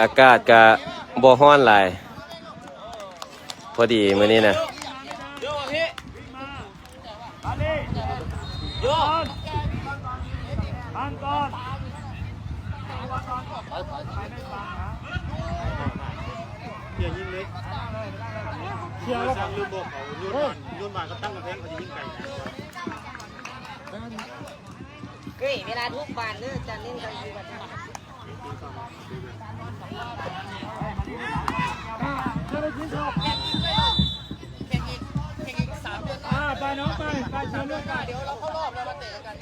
อากาศกะบ่ฮ้อนหลาย อดีมื้อนี้นะเชียร์ยิงเล็กเชียร์แล้วลืมบอกเขาโยนบานโยนบานก็ตั้งกระแพงเขาจะยิงไก่เฮ้ยเวลาทุกบานเนี่ยจะเล่นกันอยู่กันทั้ง วันไปน้องไปไปเชิญเลือกกันเดี๋ยวเราเข้ารอบแล้วมาเตะกัน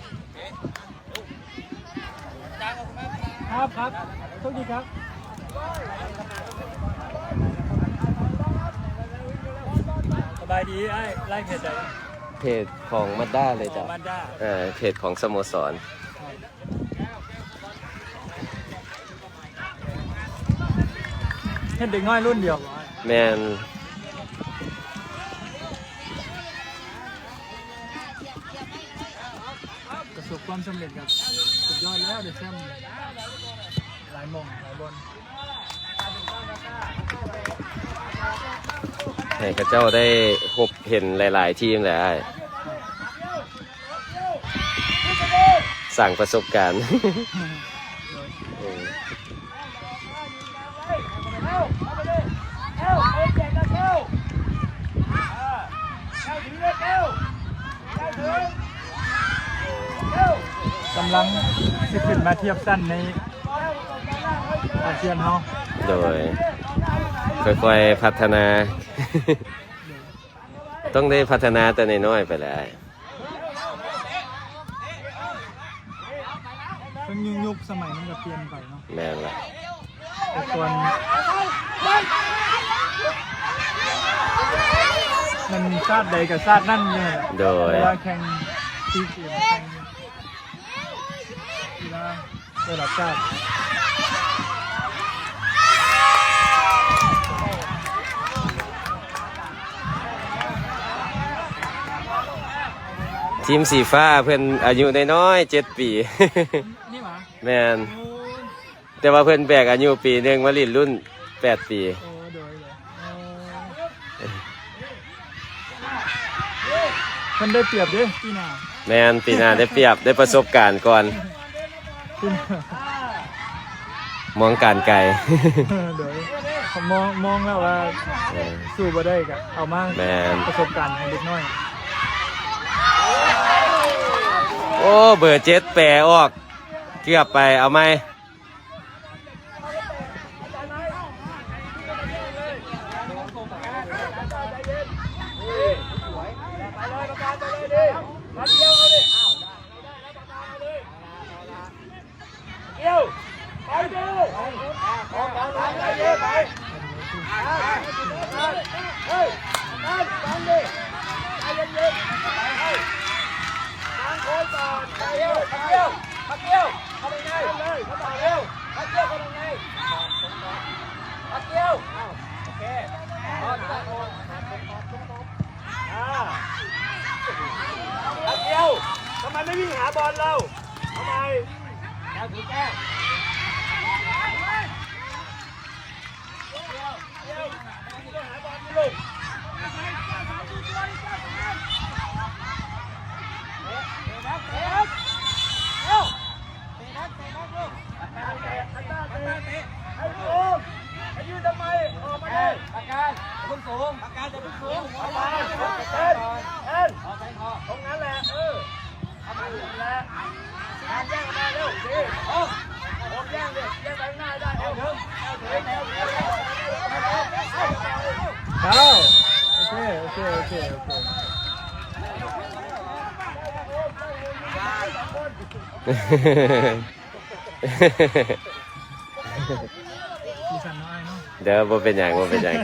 ครับครับโชคดีครับสบายดีไอ้ไล่เพจใดเพจของมาด้าเลยจ้ะมันด้า เออเพจของสโมสร เห็นเด็กน้อยรุ่นเดียวแมนประสบความสำเร็จครับสุดยอดแล้วเด็กแชมป์หลายหมองหลายบอลให้ข้าเจ้าได้พบเห็นหลาย ๆ ทีมแหละอ้ายสั่งประสบการณ์ เออ กำลังจะขึ้นมาเทียบสั้นในอาเซียนเฮาโดย ค่อยๆพัฒนา ต้องได้พัฒนาแต่น้อยๆไปแหล้วเพิ่งยุคยุคสมัยมันก็เปลี่ยนไปเนาะแม่นละแต่ก่อนมันชาติใดกับชาตินั่นเนี่ยโดย เวลาแข่งซีเกมแข่งกีฬา ระดับชาติทีมสีฟ้าเพื่อนอายุน้อยๆเจ็ดปีนี่หมาแม่นแต่ว่าเพื่อนแบกอายุปีหนึ่งมาลินรุ่นแปดปีโอ้โดยเลยโอ้มันได้เปรียบเดิพี่นาแม่นปีหน้าได้เปรียบได้ประสบการณ์ก่อนพี่นา มองการไกลเดี๋ยวผมมองมองแล้วว่าเออสู้บ่ได้กะเอามาแม่นประสบการณ์ให้เด็กน้อย โอ้เบอร์เจ็ดแปรออก เกือบไปเอาไหม ทำไมไม่วิ่งหาบอลเราทำไม เอาโอเค โอเค โอเค โอเคพี่สันน้อยเนาะเดี๋ยวบ่เป็นอย่างบ่เป็นอย่าง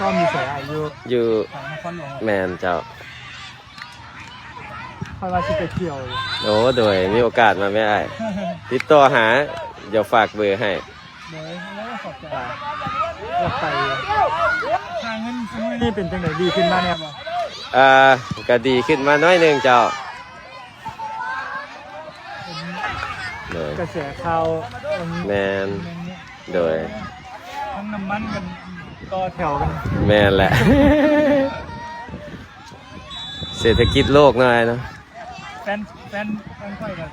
ก็มีสายอายุอยู่ของนครหลวงแมนเจ้าคอยว่าชิไปเที่ยวอยู่โอ้โดยมีโอกาสมาไม่ได้ติดต่อหา เดี๋ยวฝากเบอร์ให้ เดี๋ยวแล้วขอบใจ อยากไปทางเงินซื้อนี่เป็นจังไหนดีขึ้นมาเนี่ยบ่อ่าก็ดีขึ้นมาน้อยหนึงเจ้าเห็นโดยกระแสข่าววันแมนนี้โดย ทั้งน้ำมันกันต่อแถวกันแมนแหละ เศรษฐกิจโลกหน่อยเนาะแฟนแฟนแฟนค่อยกัน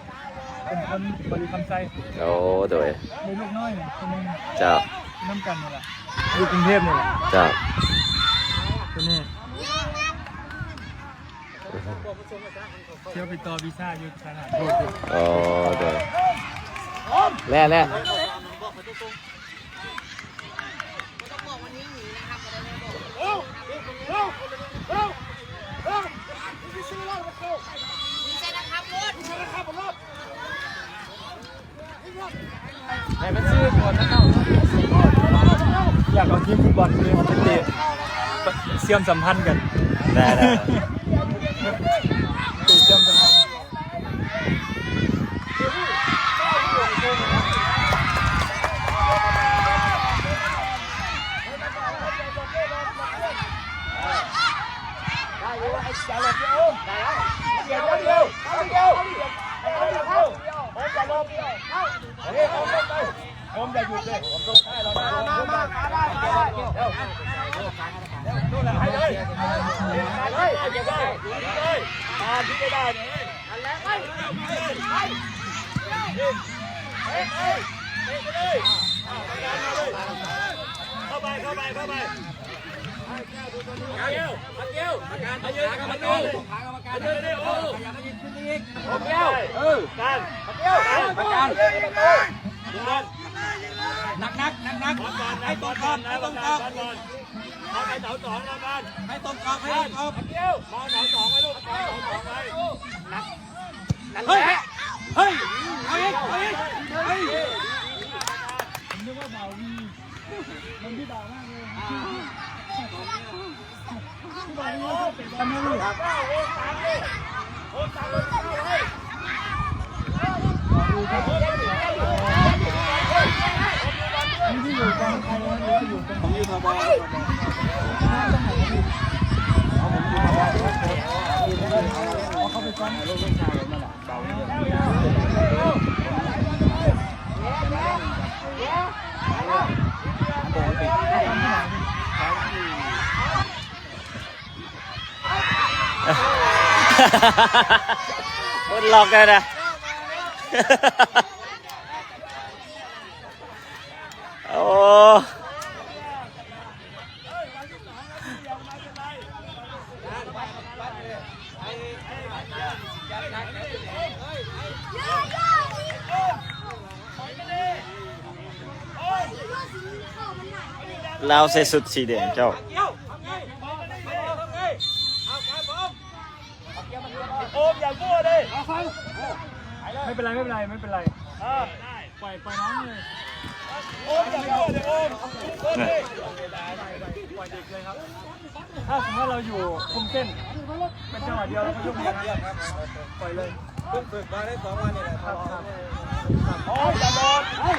เป็นคนบริคำไซโอ้โดยมีลูกน้อยเนี่ยคนหนึง เจ้า น้ำกันนี่แหละอยู่กรุงเทพนี่แหละเจ้าตัวนี้เที่ยวไปต่อวีซ่าอยู่สถานทูตอยู่โอ้โดยแล่แล่ให้มันซื้อก่อนนะเข้า อยากเอาทีมฟุตบอลเลยมาเตะเชื่อมสัมพันธ์กันได้ได้เตะเชื่อมสัมพันธ์ นึกว่าเบาวีมันที่เบามากเลยที่เบาวีก็เป็นกันไม่รู้นี่ที่อยู่กองไทยหรือว่าอยู่ กองผม อยู่ทบเขาไปซ้อมลูกชายนั่นแหละเบาคนหลอกกันนะโอ้เราใส่สุดสี่เป็นไรไม่เป็นไรไม่เป็นไรปล่อยปล่อยน้องเลยปล่อยเด็กเลยครับ ถ้าสมมติว่าเราอยู่คุมเส้น เป็นจังหวะเดียวเราก็ยกมือนะปล่อยเลยเพิ่งฝึกมาได้สองวันนี่แหละครับครับ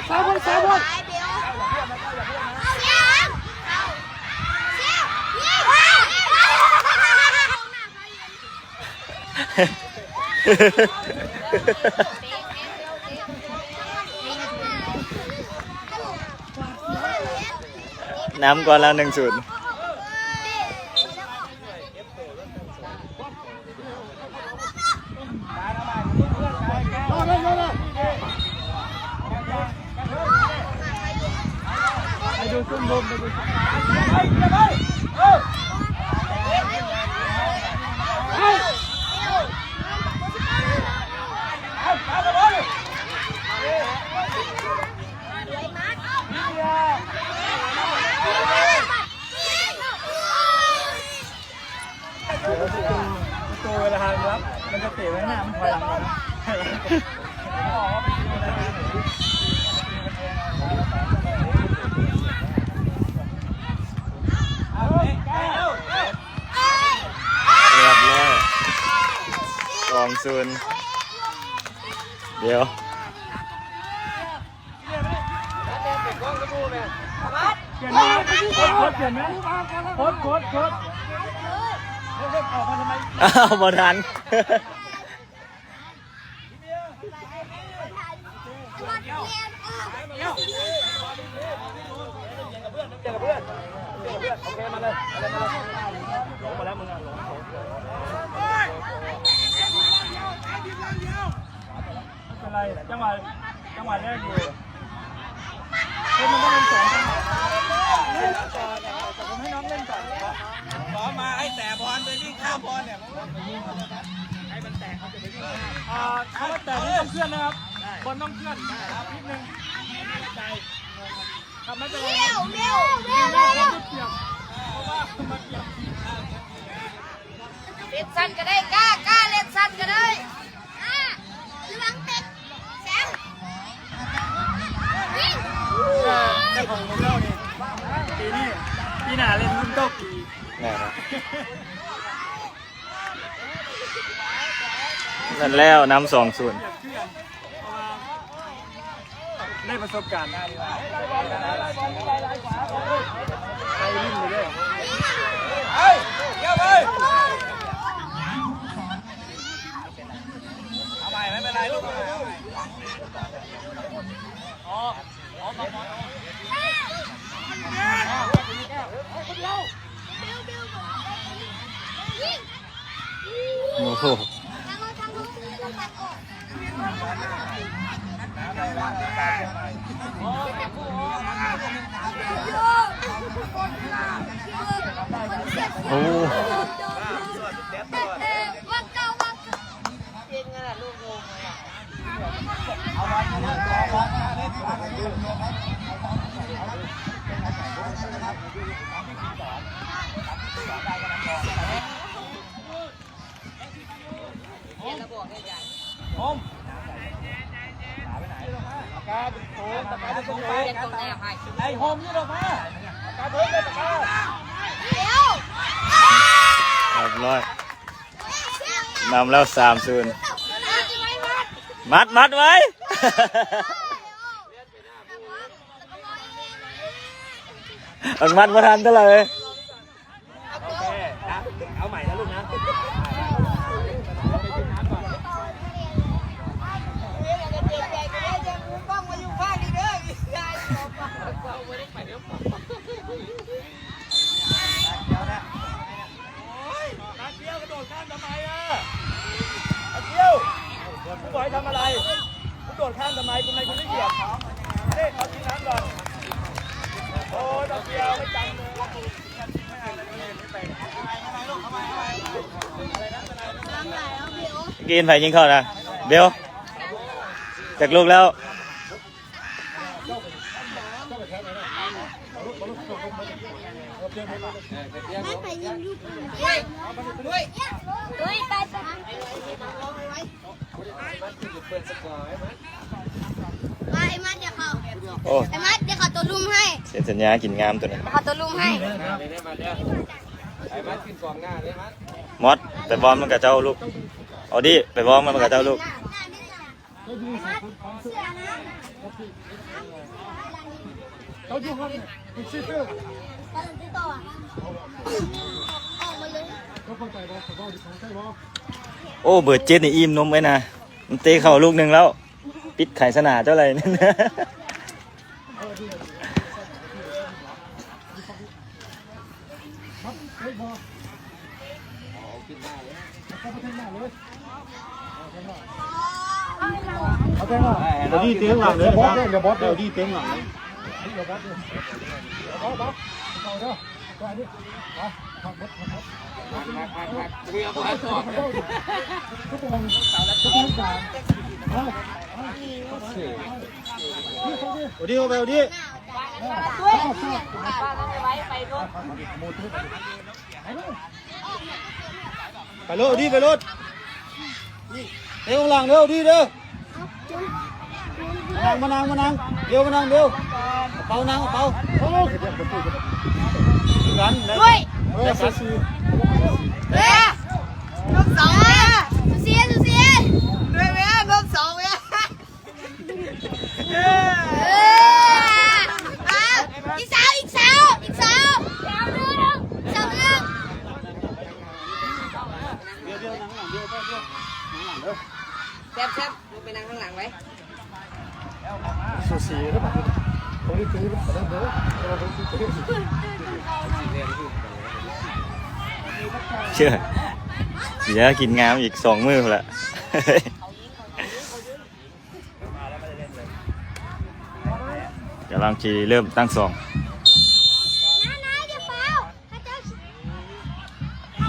สามวันสามวันน้ำก่อนแล้วหนึ่งศูนย์โย ดูซุ่มลมไปดูตัวเวลารับมันจะเตะไว้หน้ามันถอยหลังก่อนนะ เรียบร้อยสองศูนย์ เดี๋ยวเปลี่ยนไหมโค้ดเปลี่ยนไหมโค้ดโค้ดโค้ดเล่นออกมามาทัน เป็นไร จังหวะจังหวะแรกอยู่เฮ้ยมันต้องเป็นสองจังหวะเล่นต่อแต่ผมให้น้องเล่นก่อนขอมาให้แต่บอลไปวิ่งข้ามบอลเนี่ยอ่าถ้าแต่นี่ต้องเคลื่อนนะครับบอลต้องเคลื่อนครับนิดนึงครับไม่เป็นไรเร็วเร็วเร็วเร็วเร็วเปียกเพราะว่ามาเปียกเล่นสั้นก็ได้กล้ากล้าเล่นสั้นก็ได้ อะระวังเตะแซมวิ่ง แต่ ของผมเล่านี่ปีนี้ปีหน้าเล่นรุ่นเก้าปีนั่นนะนั่นแล้วน้ำสองศูนย์เพื่อนเพราะว่าได้ประสบการณ์ไปวิ่งไปด้วยเฮ้ยเกี่ยเอาใหม่ไม่เป็นไรลูกวิ่งโอ้โหทางโน้นทาง โน้นต้องตัดออกโอ้วังเก่าวังเก่าเก่งนาดลูกงงเลยอะการตรงไปเล่นตรงหน้าให้ไอ้โฮมนี่ลงมากาเพิ่มเลยการเร็วเรียบร้อยนำแล้วสามศูนย์มัดมัดไว้ อังมันมาทันเท่าไหร่เลยเอาใหม่นะลูกนะ นัดเดียวกระโดดข้ามทำไมอะนัดเดียวคุณบอยทำอะไรคุณโดดข้ามทำไมคุณไม่คุณไม่เหยียบเฮ้ยเขาทิ้งน้ำก่อนโอ้ยนัดเดียวไม่จำเลย กินไผ่ยิงเข้านะเบลจากลูกแล้วไม่ไปยิงลูกด้วยด้วยด้วยไปไปมาไอ้มัดเดี๋ยวเขาโอ้ไอ้มัดเดี๋ยวเขาตัวลุมให้เซ็นสัญญากินงามตัวนี้เดี๋ยวเขาตัวลุมให้ไอ้มัดขึ้นกองหน้าได้มัดมอสไปบอมมันกับเจ้าลูก เอาดิไปบอมมันกับเจ้าลูกเขาอยู่ห้องคุณซิเตอร์ตอนที่ต่อออกมาเลยก็เข้าใจบ่เขาบอกดิเขาใจบ่โอ้เบิร์ดเจ็ดนี่อิ่มนมไว้นะมันเตะเข่าลูกหนึ่งแล้ว ปิดไข่สนาเจ้าอะไรนั่นนะ เอาแทงหน้าเดี๋ยวดีเตียงหลังเลยบอสเดี๋ยวบอสเดี๋ นางมานางมานางเร็วมานางเร็วเป่านางเป่ากันด้วยได้สักเฮ้ยนกสองเว้ยสุเสียสุเสียด้วยเว้ยนกสองเว้ยเออเอาอีกสาวอีกสาวอีกสาวสาวหนึ่งสาวหนึ่งแซ่บแซ่บดูไปนั่งข้างหลังไว้ เชื่อเดี๋ยวกินงามอีกสองมือพุ่นละกำลังจีเริ่มตั้งสองน้าน้าเดี๋ยวเฝ้าข้าเจ้า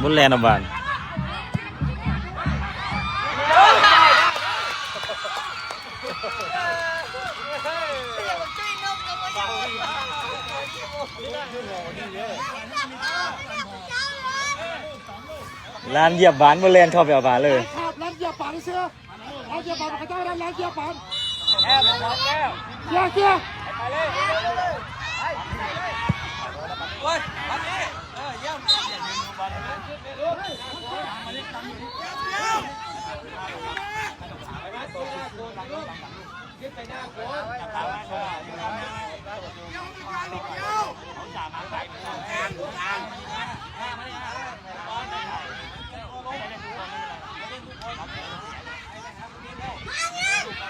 บุญแลนด์บาน ร้านเหยียบบานบุญแลนด์เข้าไปเอาบานเลยครับร้านเกียร์ปังเสื้อร้านเกียร์ปังเขาเจ้าร้านร้านเกียร์ปังแก้วสองแก้วเกียร์เกียร์ไปเลยโอ้ยมาดิเออเยี่ยมเออใส่กิ๊บไว้ไม่เป็นไรไม่เป็นไรลูกไม่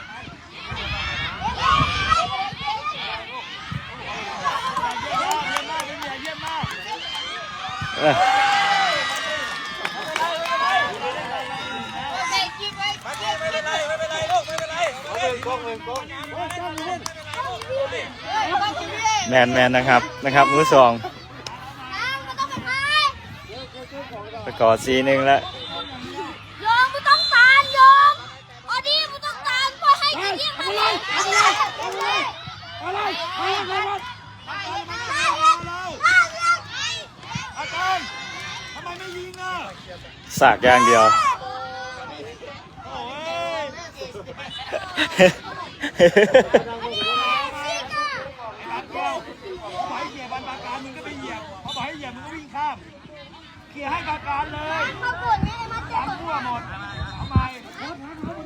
เป็นไรเฮ้ยต้องกิ๊บไว้ แมนแมนนะครับนะครับมือสองไม่ต้องไปพายไปกอดซีหนึ่งแล้ว โยมไม่ต้องตานโยมออดี้ไม่ต้องตานปล่อยให้กินเยี่ยมไปเลยไปเลยไปเลย อะไรไปอะไรวะ อาจารย์ทำ ไมไม่ยิงอะสากอย่างเดียว โอ้ยไอ้รัดแก้วเขาบอกให้เหยียบบานปาการมึงก็ไปเหยียบเขาบอกให้เหยียบมึงก็วิ่งข้าม เคลียร์ให้ปาการเลย เขาปวดนี่มาเจ็ตาบมทั่วหมดทำไม ทุกคน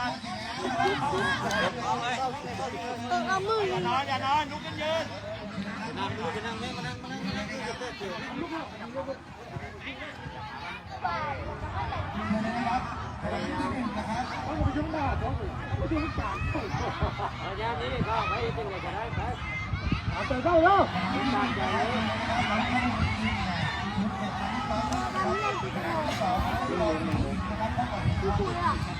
มได้ไหม มาอย่านอนอย่านอนลุกขึ้นยืน ไม่ได้หน้าออก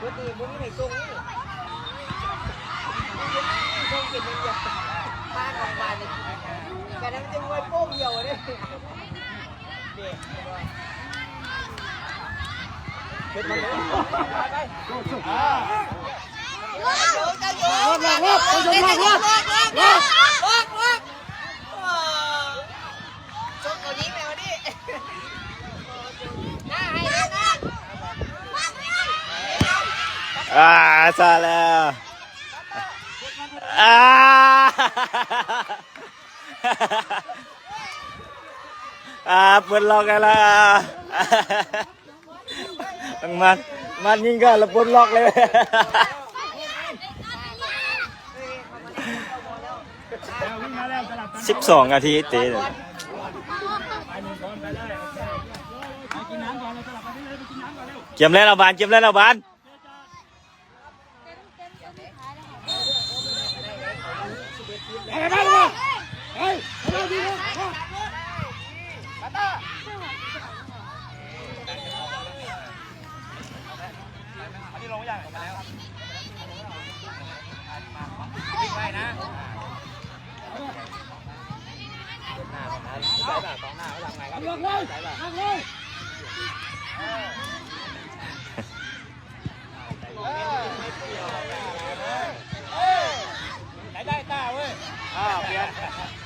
รถดีมึงไม่ส่งนี่ส่งเก็บเงินหยดบ้านของบ้านเลยแต่นั้นมันจะมวยโป้งเดียวเลยเด็กอ่าชกเกาหลีแมวดิหน้าให้เลยนะ อ่าซาแล้วอ่าอ่าเปิดล็อกกันละต้องมันมันยิงกันแล้วปลดล็อกเลยสิบสองนาทีเตะเลยเกมแล้วเราบาน เกมแล้วเราบาน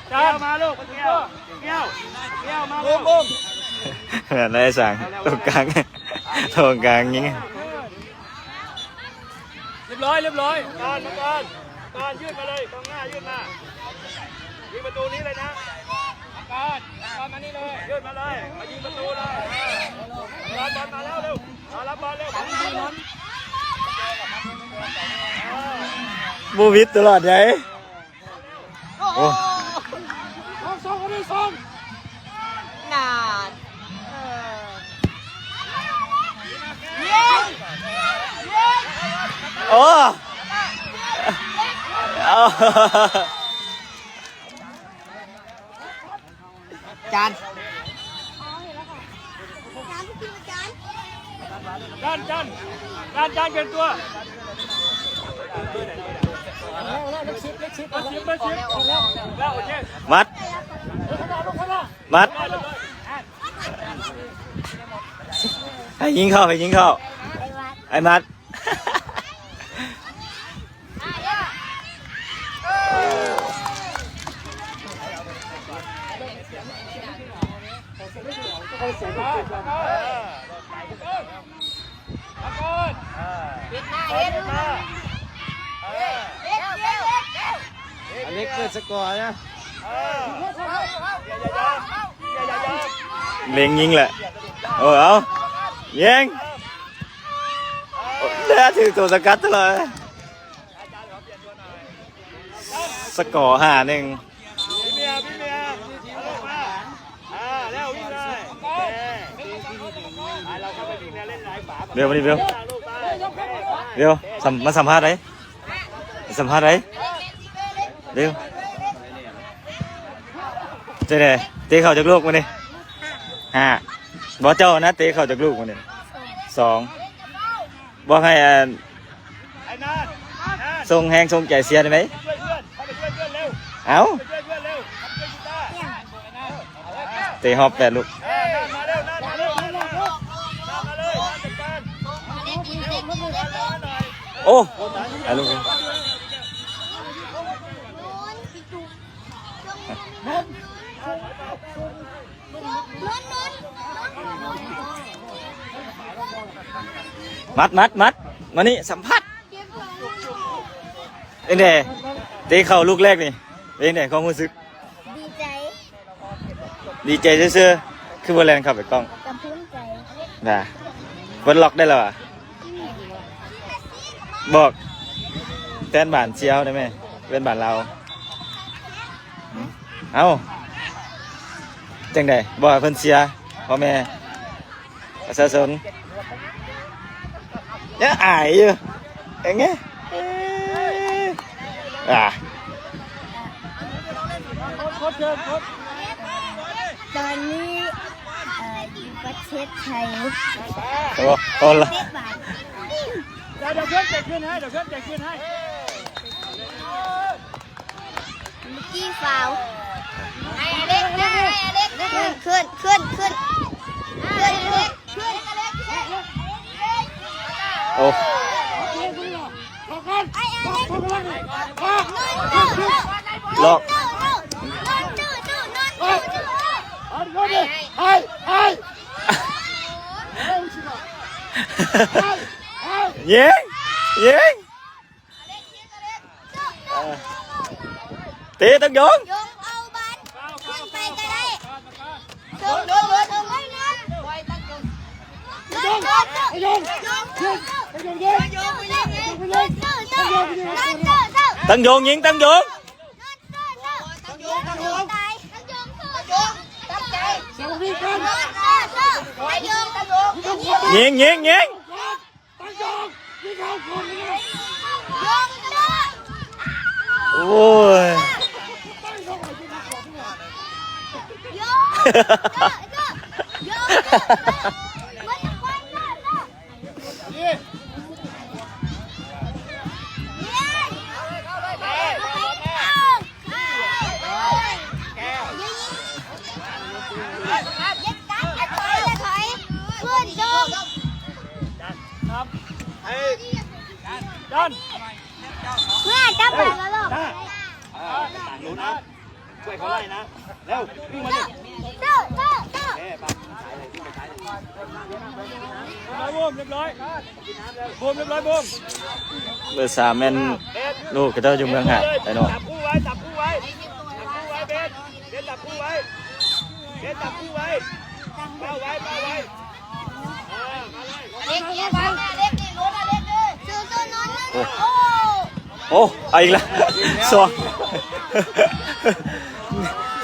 เจ้ามาลูกเกี้ยวเกี้ยวเกี้ยวมาลูกนายสั่งตรงกลางตรงกลางยิงเรียบร้อยเรียบร้อยก่อนมาก่อนก่อนยืดมาเลยกองหน้ายืดมายิงประตูนี้เลยนะ อนก่อนมานี่เลยยืดมาเลยมายิงประตูเลยรับบอลมาแล้วเร็วเอารับบอลเร็วผมยิงบอลบูวิทตลอดเลยโอ้สองคนที่สองนานเออเย้เย้โอ้ เอาจานจันจันจันจันเป็นตัวเล็กชิปเล็กชิปเล็กชิปเล็กชิปแล้วโอเคมัด มัดให้ยิงเข้าให้ยิงเข้าไอ้มัด ปิดหน้าเห็นมาเร็วเร็วเร็วอันนี้เกิดสกอร์นะเล็งยิงแหละโอ้เอายิงเลือถือตัวสกัดตลอดสกอร์ห้าหนึ่ง พี่เมียพี่เมียเอาลูกมาอ่าแล้ววิ่งเลยโอเคอ่าเราเข้าไปวิ่งแล้วเล่นหลายฝาเร็วมาดิเร็วลูกไปเร็วสัมมาสัมภาษณ์ไหนสัมภาษณ์ไหนเร็วเจ๊เนี่ยเตะเข่าจากลูกมาดิห้าบอเจ้านะเตะเข่าจากลูกมาดิสองบอกให้อ่าไอ้นันนันทรงแหงทรงใจเสียได้ไหมเอ้าเตะฮอบแปดลูก โอ้ไอ้ลูกมัดมัดมัดมานี่สัมผัสเอ็นเดเตะเข่าลูกแรกนี่เอ็นเดความรู้สึก ดีใจ ดีใจเซื่อๆคือบอลแลนขับไปกล้องกับภูมิใจนะบอลล็อกได้แล้วอะ บอกแตนบานเชียวได้ไหมเป็นบานเราหืมเอ้าจังไดบอกให้เพิ่นเชียร์พ่อแม่ประชาชนยังอายอยู่เอ็งไงเอ้ยอะตอนนี้เอ่ออยู่ประเทศไทยโอ้โอ้ ดี๋ยวเดี๋ยวเพื่อนเตะขึ้นให้เดี๋ยวเพื่อนเตะขึ้นให้ มิกกี้ฟาวไอ้อเล็กนะไอ้อเล็กขึ้นขึ้นขึ้นขึ้นขึ้นขึ้นขึ้นโอ้ไอ้ลอก ยิงยิงตีตั้งยงยงเอาบันขึ้นไปก็ได้ชงโดนโดนไว้นะไว้ตั้งยงยงยงยงยงยงยงยงยงยงยงยงยงยงยงยงตั้งยงยิงตั้งยงตั้งยงตั้งยงตายตั้งยงตั้งยงตั้งใจเสียงวิ่งกันตั้งยงตั้งยงตั้งยงยิงยิงยิงยงจ้าโอ้ยยงจ้าจ้ายงจ้ Oh. หนูนะ ช่วยเขาไล่นะ เร็ววิ่งมาดิเจ้าเจ้าเจ้าบูมเรียบร้อยบูมเรียบร้อยบูมเบอร์สามแม่นลูกก็เจ้าอยู่เมืองหาดไอ้เนาะจับคู่ไว้จับคู่ไว้จับคู่ไว้เบนเบนจับคู่ไว้เบนจับคู่ไว้เป้าไว้เป้าไว้เออมาเลยเล็กเล็กเล็กนี่ลุ้นเล็กเลยซื้อตัวนอนโอ้โอ้เอาอีกแล้วซ้อม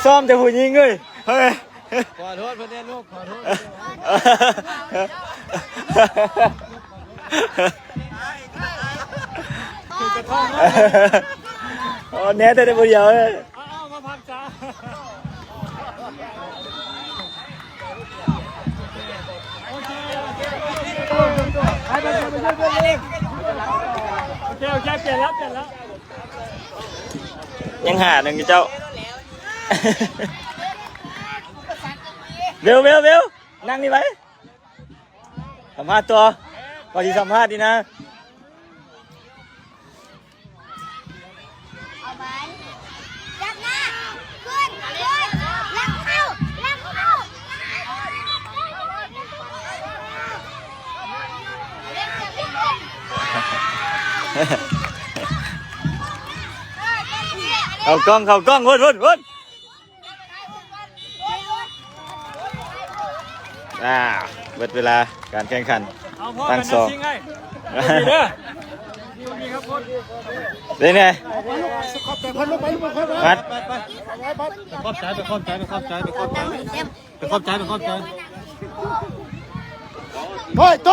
ซ้อมแต่ผู้หญิงเอ้ยเฮ้ยขอโทษเพื่อนลูกขอโทษโอ้แน่แต่ได้ผู้เดียวเลยเอาเอามาพักจ้าโอเคโอเคไปไปไปไปช่วย เพื่อนเองโอเคโอเคเปลี่ยนแล้วเปลี่ยนแล้วยังหาหนึ่งอยู่เจ้า เบลเบลเบลนั่งนี่ไว้สัมภาษณ์ตัวก่อนที่สัมภาษณ์ดีนะ เอาไปจับหน้าขึ้นขึ้นลังเข้าลังเข้าเล็กจะเล็ก เข้ากล้องเข้ากล้องวุ่นวุ่นวุ่นอ่าเบิดเวลาการแข่งขันเอาพ่อตั้กันงนะสองชิงให้ดีเด้อดีดีครับคุณเป็นไงมัดขอบใจไปขอบใจไปขอบใจไปขอบใจไปขอบใจไปขอบใจ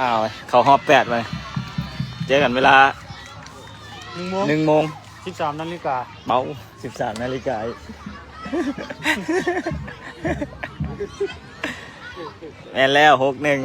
อ้าวเขาหอบแปดไปเจอกันเวลาหนึ่งโมงหนึ่งโมงสิบสามนาฬิกาเมาสิบสามนาฬิกาอีกแม่นแล้วหกหนึ่ง